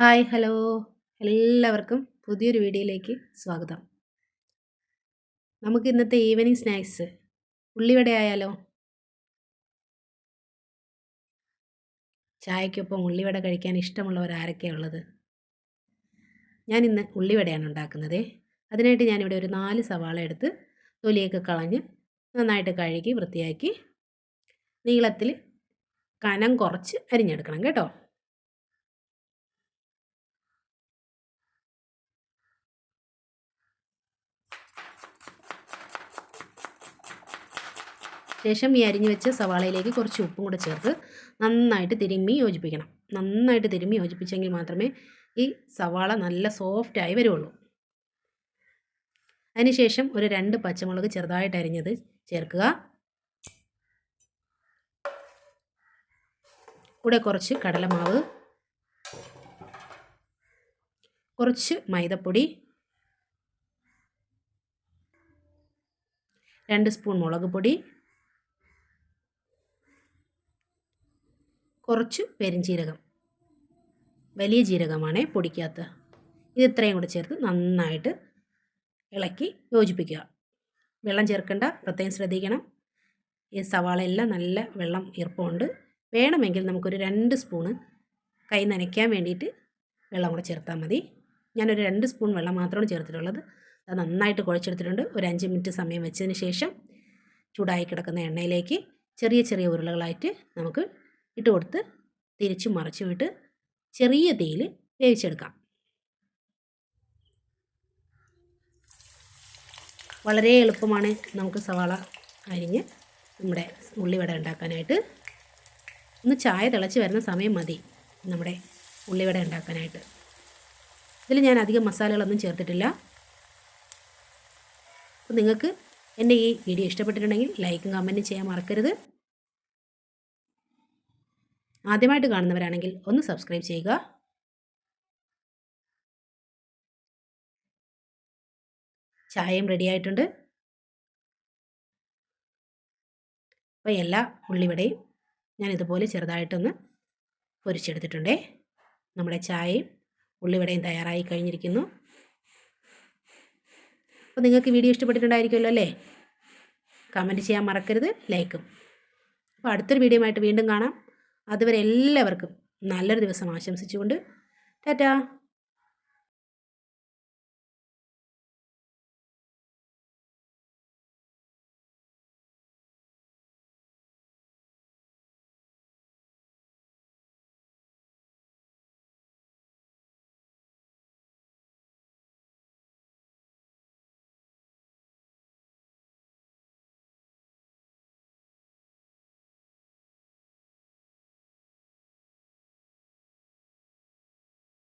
Hi hello. എല്ലാവർക്കും പുതിയൊരു വീഡിയോയിലേക്ക് സ്വാഗതം. നമുക്ക് ഇന്നത്തെ ഈവനിങ് സ്നാക്സ് ഉള്ളിവട ആയാലോ? ചായക്കൊപ്പം ഉള്ളിവട കഴിക്കാൻ ഇഷ്ടമുള്ളവർ ആരൊക്കെയാണ് ഉള്ളത്? ഞാൻ ഇന്ന് ഉള്ളിവടയാണ് ഉണ്ടാക്കുന്നത്. അതിനായിട്ട് ഞാനിവിടെ ഒരു നാല് സവാള എടുത്ത് തൊലിയൊക്കെ കളഞ്ഞ് നന്നായിട്ട് കഴുകി വൃത്തിയാക്കി നീളത്തിൽ കനം കുറച്ച് അരിഞ്ഞെടുക്കണം കേട്ടോ. ശേഷം ഈ അരിഞ്ഞു വെച്ച സവാളയിലേക്ക് കുറച്ച് ഉപ്പും കൂടെ ചേർത്ത് നന്നായിട്ട് തിരുമ്മി യോജിപ്പിക്കണം. നന്നായിട്ട് തിരുമ്മി യോജിപ്പിച്ചെങ്കിൽ മാത്രമേ ഈ സവാള നല്ല സോഫ്റ്റായി വരുള്ളൂ അതിനുശേഷം ഒരു രണ്ട് പച്ചമുളക് ചെറുതായിട്ട് അരിഞ്ഞത് ചേർക്കുക. കൂടെ കുറച്ച് കടലമാവ്. കുറച്ച് മൈദപ്പൊടി. രണ്ട് സ്പൂൺ മുളക് പൊടി. കുറച്ച് പെരിഞ്ചീരകം. വലിയ ജീരകമാണ് പൊടിക്കാത്ത ഇത് ഇത്രയും കൂടെ ചേർത്ത് നന്നായിട്ട് ഇളക്കി യോജിപ്പിക്കുക. വെള്ളം ചേർക്കേണ്ട പ്രത്യേകം ശ്രദ്ധിക്കണം. ഈ സവാള എല്ലാം നല്ല വെള്ളം ഈർപ്പമുണ്ട്. വേണമെങ്കിൽ നമുക്കൊരു രണ്ട് സ്പൂണ് കൈ നനയ്ക്കാൻ വേണ്ടിയിട്ട് വെള്ളം കൂടെ ചേർത്താൽ മതി. ഞാനൊരു രണ്ട് സ്പൂൺ വെള്ളം മാത്രമാണ് ചേർത്തിട്ടുള്ളത്. അത് നന്നായിട്ട് കുഴച്ചെടുത്തിട്ടുണ്ട്. ഒരു അഞ്ച് മിനിറ്റ് സമയം വെച്ചതിന് ശേഷം ചൂടായി കിടക്കുന്ന എണ്ണയിലേക്ക് ചെറിയ ചെറിയ ഉരുളകളായിട്ട് നമുക്ക് ഇട്ട് കൊടുത്ത് തിരിച്ച് മറിച്ചു വിട്ട് ചെറിയ തീയിൽ വേവിച്ചെടുക്കാം. വളരെ എളുപ്പമാണ് നമുക്ക് സവാള അരിഞ്ഞ് നമ്മുടെ ഉള്ളിവട ഉണ്ടാക്കാനായിട്ട്. ഒന്ന് ചായ തിളച്ച് വരുന്ന സമയം മതി നമ്മുടെ ഉള്ളിവട ഉണ്ടാക്കാനായിട്ട്. ഇതിൽ ഞാൻ അധികം മസാലകളൊന്നും ചേർത്തിട്ടില്ല. അപ്പോൾ നിങ്ങൾക്ക് എന്റെ ഈ വീഡിയോ ഇഷ്ടപ്പെട്ടിട്ടുണ്ടെങ്കിൽ ലൈക്കും കമന്റും ചെയ്യാൻ മറക്കരുത്. ആദ്യമായിട്ട് കാണുന്നവരാണെങ്കിൽ ഒന്ന് സബ്സ്ക്രൈബ് ചെയ്യുക. ചായയും റെഡി ആയിട്ടുണ്ട്. അപ്പോൾ എല്ലാ ഉള്ളിവടയും ഞാൻ ഇതുപോലെ ചെറുതായിട്ടൊന്ന് പൊരിച്ചെടുത്തിട്ടുണ്ടേ. നമ്മുടെ ചായയും ഉള്ളിവടയും തയ്യാറായി കഴിഞ്ഞിരിക്കുന്നു. അപ്പോൾ നിങ്ങൾക്ക് വീഡിയോ ഇഷ്ടപ്പെട്ടിട്ടുണ്ടായിരിക്കുമല്ലോ അല്ലേ? കമന്റ് ചെയ്യാൻ മറക്കരുത്. ലൈക്കും അപ്പോൾ അടുത്തൊരു വീഡിയോ ആയിട്ട് വീണ്ടും കാണാം. അതുവരെ എല്ലാവർക്കും നല്ലൊരു ദിവസം ആശംസിച്ചുകൊണ്ട് ടാറ്റാ.